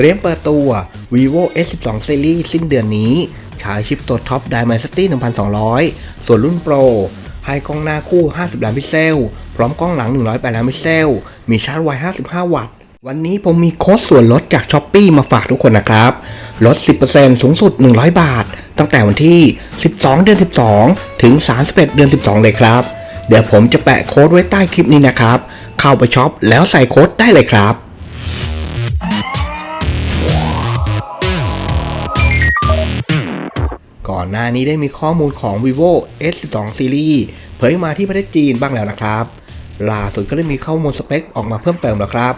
เตรียมเปิดตัว vivo S12 Series สิ้นเดือนนี้ ใช้ชิปตัวท็อป Dimensity 1200 ส่วนรุ่น Pro ให้กล้องหน้าคู่ 50 ล้านพิกเซล พร้อมกล้องหลัง 108 ล้านพิกเซล มีชาร์จไว 55 วัตต์ วันนี้ผมมีโค้ดส่วนลดจาก s h อ p e e มาฝากทุกคนนะครับ ลด 10%สูงสุด 100 บาท ตั้งแต่วันที่ 12 เดือน 12 ถึง 31 เดือน 12 เลยครับ เดี๋ยวผมจะแปะโค้ดไว้ใต้คลิปนี้นะครับ เข้าไปช็อปแล้วใส่โค้ดได้เลยครับ ก่อนหน้านี้ได้มีข้อมูลของ vivo S12 Series เผยมาที่ประเทศจีนบ้างแล้วนะครับ ล่าสุดก็ได้มีข้อมูลสเปคออกมาเพิ่มเติมแล้วครับ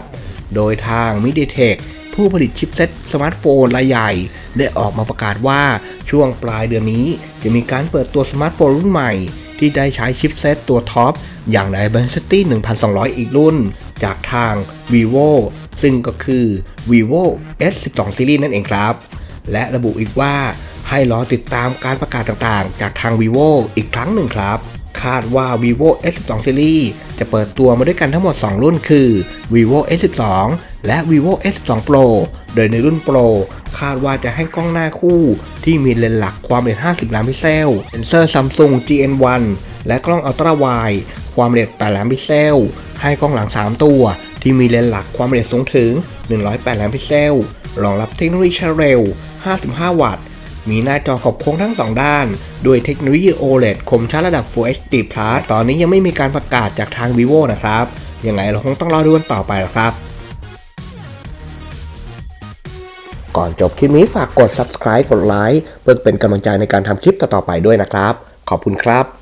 โดยทาง MediaTek ผู้ผลิตชิปเซ็ตสมาร์ทโฟนรายใหญ่ ได้ออกมาประกาศว่าช่วงปลายเดือนนี้ จะมีการเปิดตัวสมาร์ทโฟนรุ่นใหม่ ที่ได้ใช้ชิปเซ็ตตัวท็อป อย่าง Dimensity 1200 อีกรุ่น จากทาง vivo ซึ่งก็คือ vivo S12 Series นั่นเองครับ และระบุอีกว่าให้รอติดตามการประกาศต่างๆ จากทาง vivo อีกครั้งหนึ่งครับ คาดว่า vivo S12 Series จะเปิดตัวมาด้วยกันทั้งหมด 2 รุ่นคือ vivo S12 และ vivo S12 Pro โดยในรุ่น Pro คาดว่าจะให้กล้องหน้าคู่ที่มีเลนส์หลักความละเอียด 50 ล้านพิกเซล เซนเซอร์ Samsung GN1 และกล้อง Ultra Wide ความละเอียด 8 ล้านพิกเซล ให้กล้องหลัง 3 ตัว ที่มีเลนส์หลักความละเอียดสูงถึง 108 ล้านพิกเซล รองรับเทคโนโลยีชาร์จเร็ว 55 วัตต์ มีหน้าจอขอบโค้งทั้ง 2 ด้าน ด้วยเทคโนโลยี OLED คมชัดระดับ Full HD Plus ตอนนี้ยังไม่มีการประกาศจากทาง vivo นะครับ ยังไงเราคงต้องรอดูกันต่อไปนะครับ ก่อนจบคลิปนี้ฝากกด subscribe กดไลค์เพื่อเป็นกำลังใจในการทำคลิปต่อๆไปด้วยนะครับ ขอบคุณครับ